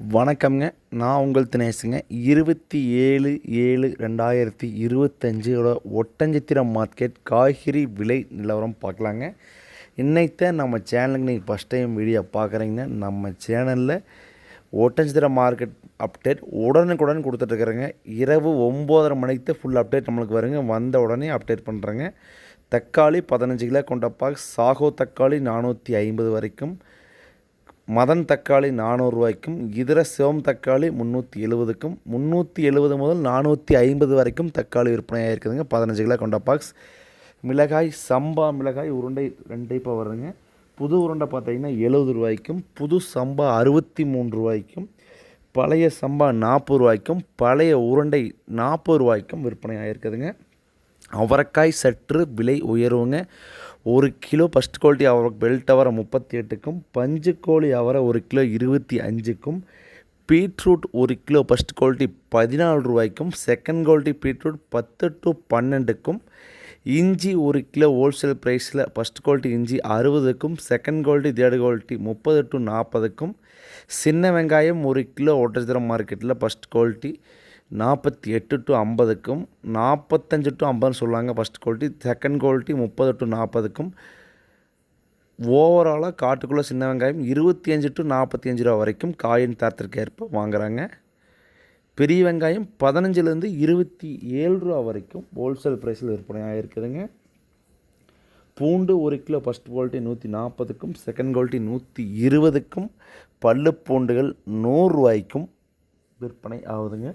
வணக்கம்ங்க. நான் உங்கள் தினேசுங்க இருபத்தி ஏழு ஏழு ரெண்டாயிரத்தி இருபத்தஞ்சோட ஒட்டஞ்சத்திரம் மார்க்கெட் காய்கறி விலை நிலவரம் பார்க்கலாங்க. இன்னைத்த நம்ம சேனலுக்கு நீங்கள் ஃபஸ்ட் டைம் வீடியோ பார்க்குறீங்கன்னா நம்ம சேனலில் ஒட்டஞ்சத்திரம் மார்க்கெட் அப்டேட் உடனுக்குடன் கொடுத்துட்ருக்குறேங்க. இரவு ஒம்போதரை மணிக்கு ஃபுல் அப்டேட் நம்மளுக்கு வருங்க. வந்த உடனே அப்டேட் பண்ணுறேங்க தக்காளி பதினஞ்சு கிலோ கொண்ட பாக்ஸ் சாகோ தக்காளி நானூற்றி ஐம்பது வரைக்கும். மதன் தக்காளி நானூறுரூவாய்க்கும் இதர சிவம் தக்காளி முந்நூற்றி எழுபதுக்கும் முந்நூற்றி எழுபது முதல் நானூற்றி ஐம்பது வரைக்கும் தக்காளி விற்பனையாக இருக்குதுங்க. பதினஞ்சு கிலோ கொண்ட பாக்ஸ் மிளகாய் சம்பா மிளகாய் உருண்டை ரெண்டு இப்போ வருதுங்க. புது உருண்டை பார்த்தீங்கன்னா எழுபது ரூபாய்க்கும் புது சம்பா அறுபத்தி மூணு ரூபாய்க்கும் பழைய சம்பா நாற்பது ரூபாய்க்கும் பழைய உருண்டை நாற்பது ரூபாய்க்கும் விற்பனையாக இருக்குதுங்க. அவரைக்காய் சற்று விலை உயர்வுங்க. ஒரு கிலோ ஃபஸ்ட் குவாலிட்டி அவரை பெல்ட் அவரை முப்பத்தி எட்டுக்கும் பஞ்சு கோழி அவரை ஒரு கிலோ இருபத்தி அஞ்சுக்கும் பீட்ரூட் ஒரு கிலோ ஃபஸ்ட் குவாலிட்டி பதினாலு ரூபாய்க்கும் செகண்ட் குவாலிட்டி பீட்ரூட் பத்து டு பன்னெண்டுக்கும் இஞ்சி ஒரு கிலோ ஹோல்சேல் ப்ரைஸில் ஃபஸ்ட் குவாலிட்டி இஞ்சி அறுபதுக்கும் செகண்ட் குவாலிட்டி தேர்டு குவாலிட்டி முப்பது டு நாற்பதுக்கும் சின்ன வெங்காயம் ஒரு கிலோ ஒட்டச்சத்திரம் மார்க்கெட்டில் ஃபஸ்ட் குவாலிட்டி நாற்பத்தி எட்டு டு ஐம்பதுக்கும் நாற்பத்தஞ்சு டு ஐம்பதுன்னு சொல்லுவாங்க ஃபஸ்ட் குவாலிட்டி செகண்ட் குவாலிட்டி முப்பது டு நாற்பதுக்கும். ஓவராலாக காட்டுக்குள்ளே சின்ன வெங்காயம் இருபத்தி அஞ்சு டு நாற்பத்தி அஞ்சு ரூபா வரைக்கும் காயின் தரத்திற்கு ஏற்ப வாங்குகிறாங்க பெரிய வெங்காயம் பதினஞ்சுலேருந்து இருபத்தி ஏழு ரூபா வரைக்கும் ஹோல்சேல் ப்ரைஸில் விற்பனையாக இருக்குதுங்க. பூண்டு ஒரு கிலோ ஃபஸ்ட் குவாலிட்டி நூற்றி நாற்பதுக்கும் செகண்ட் குவாலிட்டி நூற்றி இருபதுக்கும் பல்லு பூண்டுகள் நூறுரூவாய்க்கும் விற்பனை ஆகுதுங்க.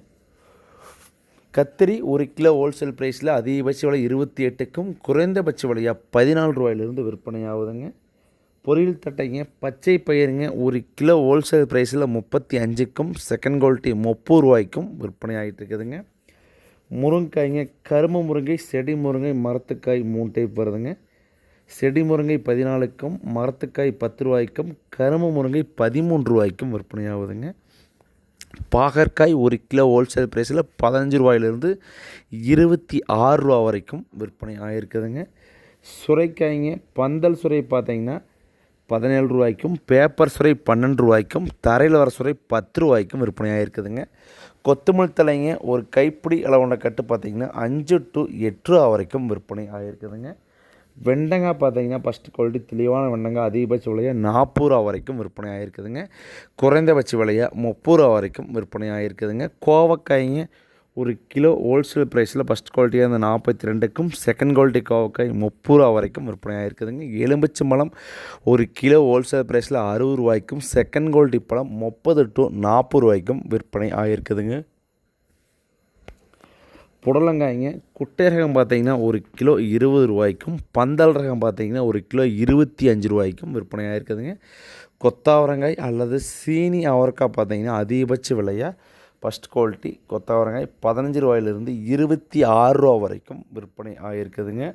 கத்திரி ஒரு கிலோ ஹோல்சேல் ப்ரைஸில் அதிகபட்ச விலை இருபத்தி எட்டுக்கும் குறைந்தபட்ச விலையாக பதினாலு ரூபாயிலிருந்து விற்பனை ஆகுதுங்க பொரியல் தட்டைங்க பச்சை பயிருங்க ஒரு கிலோ ஹோல்சேல் ப்ரைஸில் முப்பத்தி அஞ்சுக்கும் செகண்ட் குவாலிட்டி முப்பது ரூபாய்க்கும் விற்பனை ஆகிட்டு இருக்குதுங்க முருங்கைக்காய்ங்க கரும்பு முருங்கை செடி முருங்கை மரத்துக்காய் மூணு டைப் வருதுங்க. செடி முருங்கை பதினாலுக்கும் மரத்துக்காய் பத்து ரூபாய்க்கும் கரும்பு முருங்கை பதிமூன்று ரூபாய்க்கும் விற்பனை ஆகுதுங்க பாகற்காய் ஒரு கிலோ ஹோல்சேல் ப்ரைஸில் பதினஞ்சு ரூபாயிலிருந்து இருபத்தி ஆறு ரூபா வரைக்கும் விற்பனை ஆகிருக்குதுங்க சுரைக்காய்ங்க பந்தல் சுரை பார்த்தீங்கன்னா பதினேழு ரூபாய்க்கும் பேப்பர் சுரை பன்னெண்டு ரூபாய்க்கும் தரையில் வர சுரை பத்து ரூபாய்க்கும் விற்பனை ஆகிருக்குதுங்க கொத்தமல்லி தலைங்க ஒரு கைப்பிடி அளவுண்ட கட்டு பார்த்திங்கன்னா அஞ்சு டு எட்டு ரூபா வரைக்கும் விற்பனை ஆகிருக்குதுங்க வெண்டங்காய் பார்த்தீங்கன்னா ஃபஸ்ட் குவாலிட்டி தெளிவான வெண்டங்காய் அதிகபட்ச விலையாக நாற்பது ரூபா வரைக்கும் விற்பனை ஆகிருக்குதுங்க குறைந்தபட்ச விலையாக முப்பது ரூபா வரைக்கும் விற்பனை ஆகிருக்குதுங்க கோவக்காய்ங்க ஒரு கிலோ ஹோல்சேல் ப்ரைஸில் ஃபஸ்ட் குவாலிட்டியாக இருந்த நாற்பத்தி ரெண்டுக்கும் செகண்ட் குவாலிட்டி கோவக்காய் முப்பது ரூபா வரைக்கும் விற்பனை ஆகிருக்குதுங்க எலுமிச்சை பழம் ஒரு கிலோ ஹோல்சேல் ப்ரைஸில் அறுபது ரூபாய்க்கும் செகண்ட் குவாலிட்டி பழம் முப்பது டு நாற்பது ரூபாய்க்கும் விற்பனை ஆகிருக்குதுங்க புடலங்காய்ங்க குட்டை ரகம் பார்த்தீங்கன்னா ஒரு கிலோ இருபது ரூபாய்க்கும் பந்தல் ரகம் பார்த்தீங்கன்னா ஒரு கிலோ இருபத்தி அஞ்சு ரூபாய்க்கும் விற்பனையாக இருக்குதுங்க. கொத்தாவரங்காய் அல்லது சீனி அவரக்காய் பார்த்திங்கன்னா அதிகபட்ச விலையாக ஃபஸ்ட் குவாலிட்டி கொத்தாவரங்காய் பதினஞ்சு ரூபாயிலிருந்து இருபத்தி ஆறு ரூபா வரைக்கும் விற்பனை ஆகிருக்குதுங்க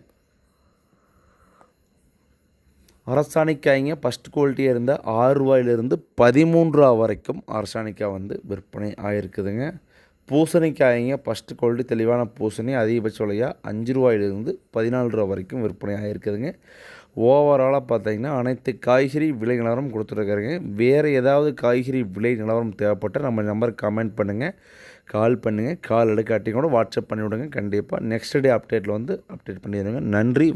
அரசாணிக்காய்ங்க ஃபஸ்ட் குவாலிட்டியாக இருந்தால் ஆறு ரூபாயிலிருந்து பதிமூன்று ரூபா வரைக்கும் அரசாணிக்காய் வந்து விற்பனை ஆகிருக்குதுங்க பூசணிக்காய்ங்க ஃபஸ்ட்டு குவாலிட்டி தெளிவான பூசணி அதிகபட்ச விலையாக அஞ்சு ரூபாயிலிருந்து பதினாலு ரூபா வரைக்கும் விற்பனை ஆகிருக்குதுங்க ஓவராலாக பார்த்தீங்கன்னா அனைத்து காய்கறி விலை நிலவரம் கொடுத்துருக்காருங்க. வேறு ஏதாவது காய்கறி விலை நிலவரம் தேவைப்பட்டால் நம்ம நம்பருக்கு கமெண்ட் பண்ணுங்கள் கால் பண்ணுங்கள் கால் எடுக்காட்டி கூட வாட்ஸ்அப் பண்ணி விடுங்க கண்டிப்பாக நெக்ஸ்ட் டே அப்டேட்டில் வந்து அப்டேட் பண்ணிடுங்க. நன்றி.